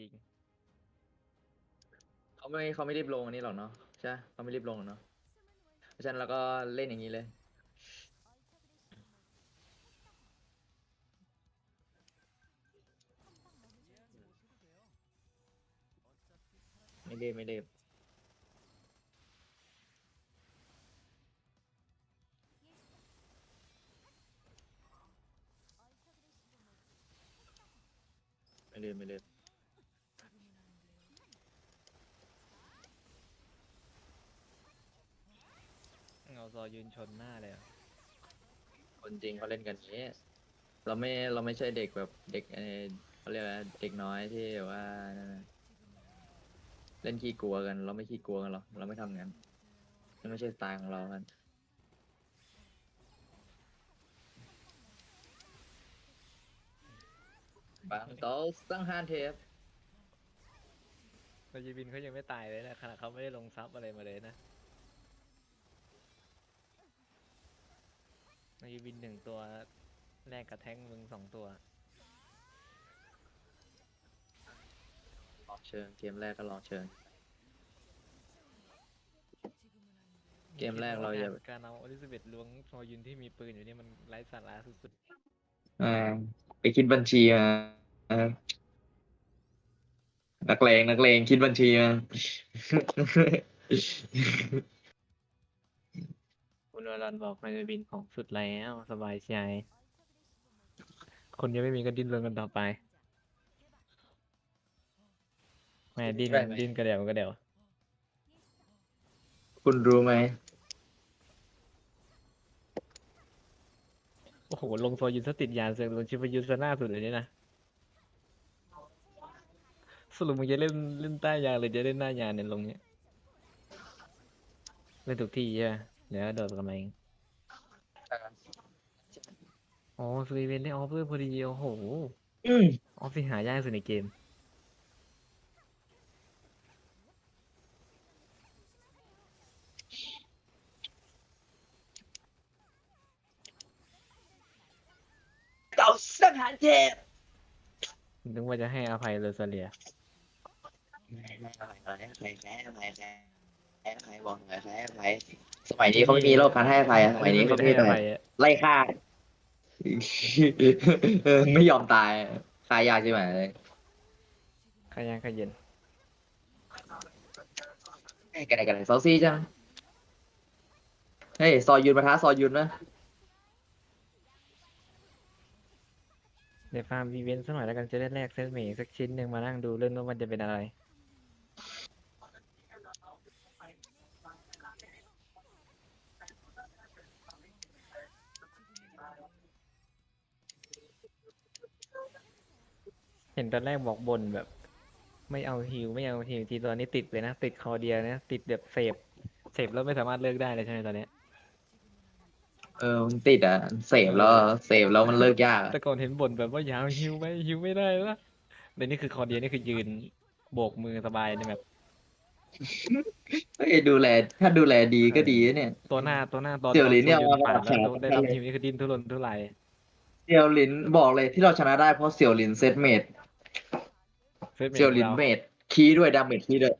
ยิงเขาไม่เขาไม่รีบลงอันนี้หรอกเนาะใช่เขาไม่รีบลงเนาะเพราะฉะนั้นเราก็เล่นอย่างนี้เลยไม่รีบไม่รีบไม่รีบไม่รีบ เอาซอยืนชนหน้าเลยอะคนจริงเขาเล่นกันอย่างนี้ เราไม่เราไม่ใช่เด็กแบบเด็กเออเขาเรียกว่าเด็กน้อยที่แบบว่านั่นน่ะเล่นขี้กลัวกัน เราไม่ขี้กลัวกันหรอกเราไม่ทำงั้นนั่นไม่ใช่สไตล์ของเรากันบางโต๊ะตั้งห้านเทปแต่ยีบินเขายังไม่ตายเลยนะขณะเขาไม่ได้ลงซับอะไรมาเลยนะ ยีบินหนึ่งตัวแลกกับแท้งมึงสองตัว ลองเชิงเกมแรกก็ลองเชิง เกมแรกเราอย่า การเอาอลิซาเบธล้วงซอยืนที่มีปืนอยู่นี่มันไร้สาระสุดอ่าไปคิดบัญชีมาอ่านักเลงนักเลงคิดบัญชีมาๆ คุณวรันบอกนายบินของสุดแล้วสบายใจ คนยังไม่มีก็ดิ้นรนกันต่อไปแม่ดิ้นได้ไหม ดิ้นกระเดี่ยวกระเดี่ยวคุณรู้ไหม โอ้โหลงโซยุนสติดยานเสือกโดนชิปยุทธหน้าสุดเลยเนี่ยนะสรุปมึงจะเล่นเล่นใต้ยานหรือจะเล่นหน้ายานเนี่ยลงเนี่ยเล่นถูกที่ใช่ไหม เดี๋ยวโดดกลับมาเองอ๋อสวีเวนได้ออฟด้วยพอดีโอ้โหอืมออฟที่หายากสุดในเกมเต่าสังหารเทพนึกว่าจะให้อภัยเลอซาเลีย สมัยนี้เขาไม่มีโลกการให้อภัยอะสมัยนี้เขาไม่ให้มีอแต่ภัยอะไล่ฆ่าเออไม่ยอมตายฆ่ายากใช่ไหมเลยขยังขย็นเฮ้ยกันไหนกันไหนซอซี่จังเฮ้ยซอยุนมาท้าซอยุนนะเดี๋ยวฟาร์มวีเวนสักหน่อยแล้วกันจะได้แลกเซตเมย์สักชิ้นหนึ่งมานั่งดูเรื่องว่ามันจะเป็นอะไร เห็นตอนแรกบอกบนแบบ ไม่เอาฮิวไม่เอาฮิวทีตอนนี้ติดเลยนะ ติดคอเดียนะ ติดแบบเสพเสพแล้วไม่สามารถเลิกได้เลยใช่ไหมตอนเนี้ยเออมันติดอะเสพแล้วเสพแล้วมันเลิกยากอะแต่ก่อนเห็นบ่นแบบว่าอยาวฮิวไหมฮิวไม่ได้แล้วเดี๋ยวนี้คือคอเดียนี่คือยืนโบกมือสบายในแบบ เฮ้ยดูแล ถ้าดูแลดีก็ดีนะเนี่ย ตัวหน้าตัวหน้าตอนเดี๋ยวตอนลิ้นเนี่ยโซเอานมาป่าดแขแล้วนได้รับทีมนี้คือดิ้นทุรนทุรายเสี่ยวหลินบอกเลยที่เราชนะได้เพราะเสี่ยวหลินเซตเมด เฟซเมเสี่ยวหลินเราเมดคีย์ด้วยดาเมจคีย์ด้วย